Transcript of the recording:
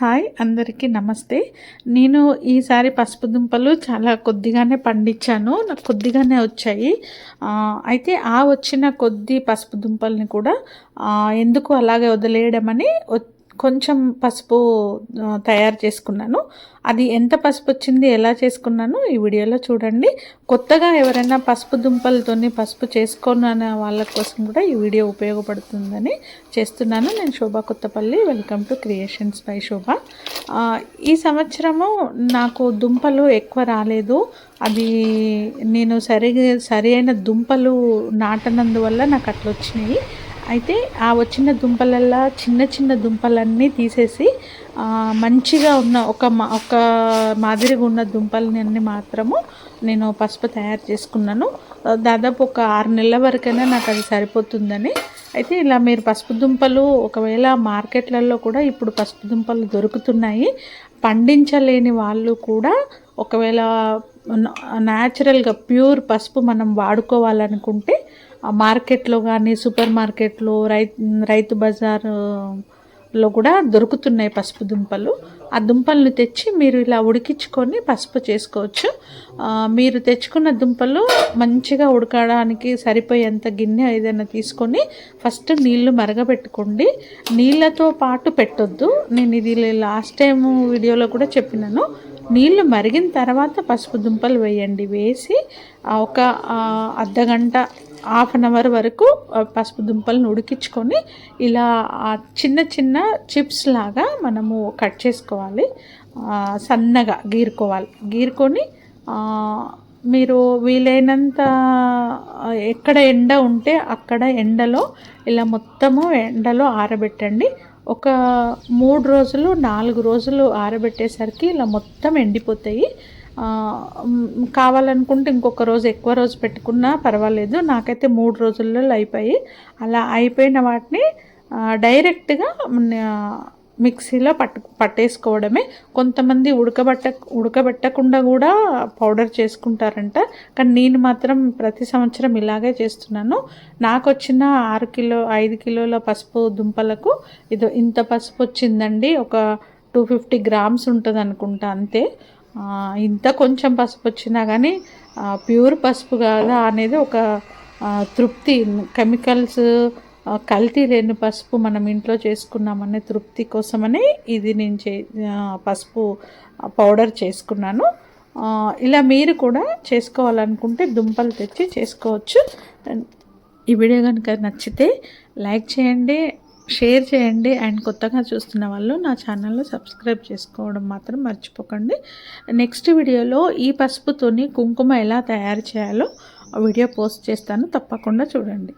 Hi అందరికీ నమస్తే. నేను ఈసారి పసుపు దుంపలు చాలా కొద్దిగానే పండించాను నాకు కొద్దిగానే వచ్చాయి. అయితే ఆ వచ్చిన కొద్ది పసుపు దుంపల్ని కూడా ఎందుకు అలాగే వదిలేయడమని కొంచెం పసుపు తయారు చేసుకున్నాను. అది ఎంత పసుపు వచ్చింది ఎలా చేసుకున్నాను ఈ వీడియోలో చూడండి. కొత్తగా ఎవరైనా పసుపు దుంపలతోని పసుపు చేసుకున్న వాళ్ళ కోసం కూడా ఈ వీడియో ఉపయోగపడుతుందని చేస్తున్నాను. నేను Shobha Kothapalli. Welcome to creations by Shobha. ఈ సంవత్సరము నాకు దుంపలు ఎక్కువ రాలేదు. అది నేను సరి సరి అయిన దుంపలు నాటనందువల్ల నాకు అట్లా వచ్చినాయి అయితే ఆ వచ్చిన దుంపలల్లా చిన్న చిన్న దుంపలన్నీ తీసేసి మంచిగా ఉన్న ఒక ఒక మాదిరిగా ఉన్న దుంపలని మాత్రము నేను పసుపు తయారు చేసుకున్నాను. దాదాపు ఒక ఆరు నెలల వరకైనా నాకు అది సరిపోతుందని. అయితే ఇలా మీరు పసుపు దుంపలు ఒకవేళ మార్కెట్లలో కూడా ఇప్పుడు పసుపు దుంపలు దొరుకుతున్నాయి పండించలేని వాళ్ళు కూడా ఒకవేళ న్యాచురల్గా ప్యూర్ పసుపు మనం వాడుకోవాలనుకుంటే మార్కెట్లో కానీ సూపర్ మార్కెట్లో రైతు రైతు బజార్లో కూడా దొరుకుతున్నాయి పసుపు దుంపలు. ఆ దుంపలను తెచ్చి మీరు ఇలా ఉడికించుకొని పసుపు చేసుకోవచ్చు. మీరు తెచ్చుకున్న దుంపలు మంచిగా ఉడకడానికి సరిపోయేంత గిన్నె ఏదైనా తీసుకొని ఫస్ట్ నీళ్ళు మరగబెట్టుకోండి. నీళ్ళతో పాటు పెట్టొద్దు. నేను ఇది లాస్ట్ టైం వీడియోలో కూడా చెప్పినాను. నీళ్ళు మరిగిన తర్వాత పసుపు దుంపలు వేయండి. వేసి ఒక అర్ధగంట హాఫ్ అన్ అవర్ వరకు పసుపు దుంపలను ఉడికించుకొని ఇలా చిన్న చిన్న చిప్స్ లాగా మనము కట్ చేసుకోవాలి. సన్నగా గీరుకోవాలి. గీరుకొని మీరు వీలైనంత ఎక్కడ ఎండ ఉంటే అక్కడ ఎండలో ఇలా మొత్తము ఎండలో ఆరబెట్టండి. ఒక మూడు రోజులు నాలుగు రోజులు ఆరబెట్టేసరికి ఇలా మొత్తం ఎండిపోతాయి. కావాలనుకుంటే ఇంకొక రోజు ఎక్కువ రోజు పెట్టుకున్నా పర్వాలేదు. నాకైతే మూడు రోజుల్లో అయిపోయి అలా అయిపోయిన వాటిని డైరెక్ట్గా మిక్సీలో పట్టు పట్టేసుకోవడమే. కొంతమంది ఉడకబట్ట ఉడకబెట్టకుండా కూడా పౌడర్ చేసుకుంటారంట. కానీ నేను మాత్రం ప్రతి సంవత్సరం ఇలాగే చేస్తున్నాను. నాకు వచ్చిన ఆరు కిలో ఐదు కిలోల పసుపు దుంపలకు ఇది ఇంత పసుపు వచ్చిందండి. ఒక టూ ఫిఫ్టీ గ్రామ్స్ ఉంటుంది అనుకుంటా అంతే. ఇంత కొంచెం పసుపు వచ్చినా కానీ ప్యూర్ పసుపు కాదా అనేది ఒక తృప్తి. కెమికల్స్ కల్తీ లేని పసుపు మనం ఇంట్లో చేసుకున్నామనే తృప్తి కోసమని ఇది నేను చే పసుపు పౌడర్ చేసుకున్నాను. ఇలా మీరు కూడా చేసుకోవాలనుకుంటే దుంపలు తెచ్చి చేసుకోవచ్చు. ఈ వీడియో కనుక నచ్చితే లైక్ చేయండి షేర్ చేయండి అండ్ కొత్తగా చూస్తున్న వాళ్ళు నా ఛానల్లో సబ్స్క్రైబ్ చేసుకోవడం మాత్రం మర్చిపోకండి. నెక్స్ట్ వీడియోలో ఈ పసుపుతోని కుంకుమ ఎలా తయారు చేయాలో వీడియో పోస్ట్ చేస్తాను. తప్పకుండా చూడండి.